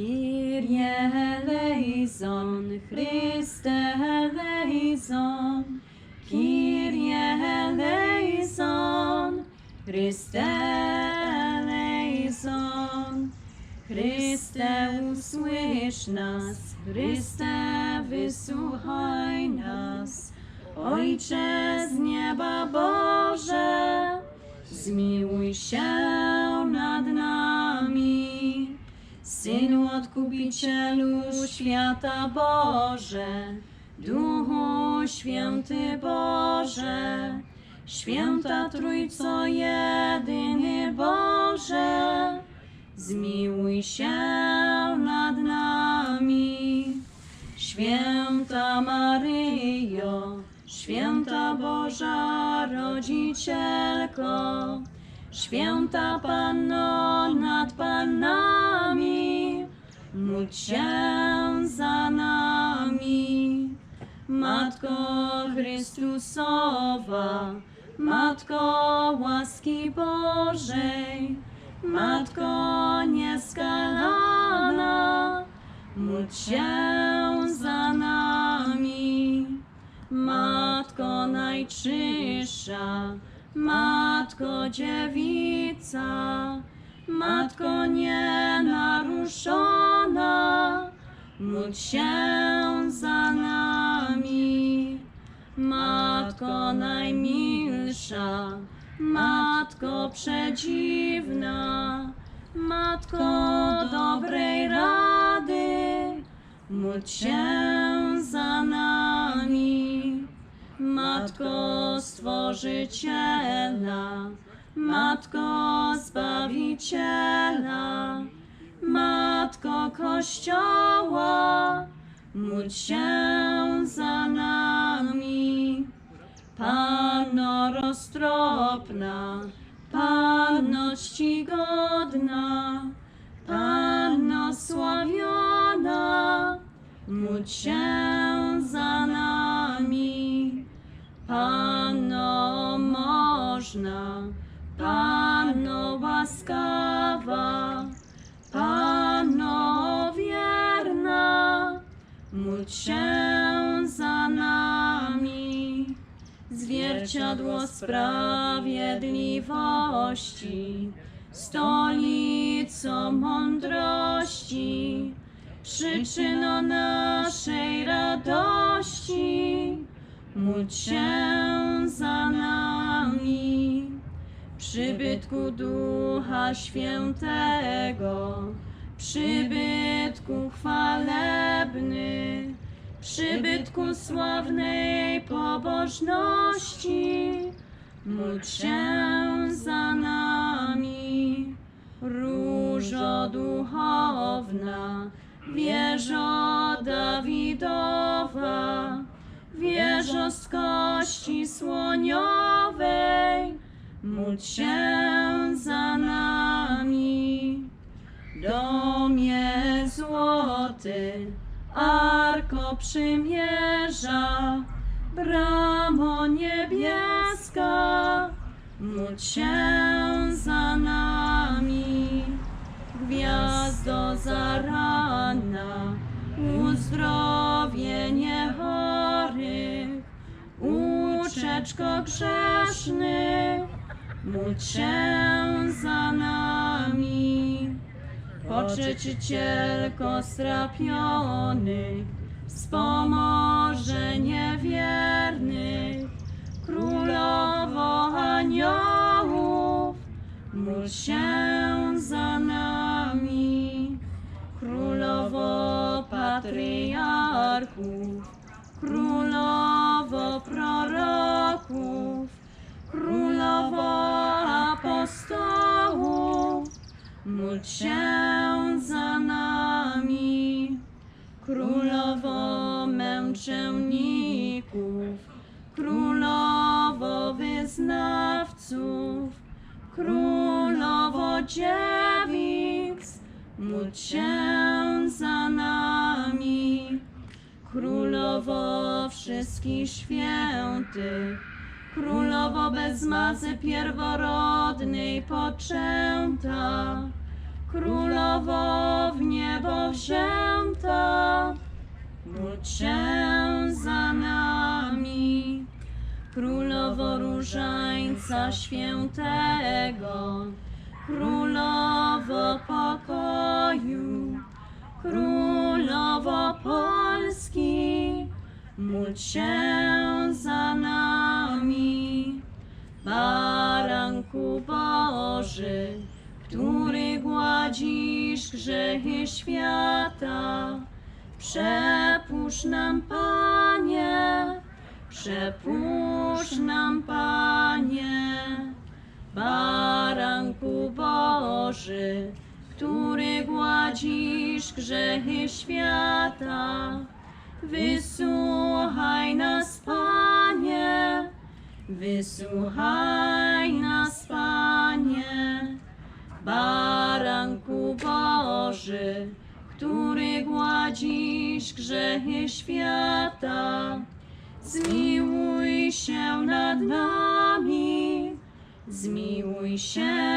Kyrie eleison, Chryste eleison, Kyrie eleison, Chryste eleison. Chryste, usłysz nas, Chryste, wysłuchaj nas. Ojcze z nieba Boże, Odkupicielu świata Boże, Duchu Święty Boże, Święta Trójco jedyny Boże, zmiłuj się nad nami. Święta Maryjo, Święta Boża Rodzicielko, Święta Panno nad Pannami, módl się za nami. Matko Chrystusowa, Matko łaski Bożej, Matko nieskalana, módl się za nami. Matko najczystsza, Matko dziewica, Matko nienaruszona, módl się za nami. Matko najmilsza, Matko przedziwna, Matko dobrej rady, módl się za nami. Matko Stworzyciela, Matko Zbawiciela, Matko Kościoła, módl się za nami. Panno roztropna, Panno czcigodna, Panno sławiona, módl się za nami. Panno można, Panno łaskawa, Panno wierna, módl się za nami. Zwierciadło sprawiedliwości, stolicą mądrości, przyczyną naszej radości, módl się za nami. Przybytku Ducha Świętego, przybytku chwalebny, przybytku sławnej pobożności, módl się za nami. Różo duchowna, wieżo Dawidowa, wieżo z kości słoniowej, módl się za nami. Domie złoty, arko przymierza, bramo niebieska, módl się za nami. Gwiazdo zarana, uzdrowienie chorych, uczeczko grzesznych, módl się za nami. Poczeczycielko strapionych, wspomoże niewiernych, królowo aniołów, módl się za nami. Królowo patriarchów, módl się za nami. Królowo męczenników, królowo wyznawców, królowo dziewic, módl się za nami. Królowo wszystkich świętych, Królowo bez mazy pierworodnej poczęta, Królowo w niebo wzięta, módl się za nami. Królowo Różańca Świętego, Królowo pokoju, Królowo Polski, módl się za nami. Baranku Boży, który gładzisz grzechy świata, przepuść nam, Panie, przepuść nam, Panie. Baranku Boży, który gładzisz grzechy świata, wysłuchaj nas, Panie, wysłuchaj nas, Panie. Baranku Boży, który gładzisz grzechy świata, zmiłuj się nad nami, zmiłuj się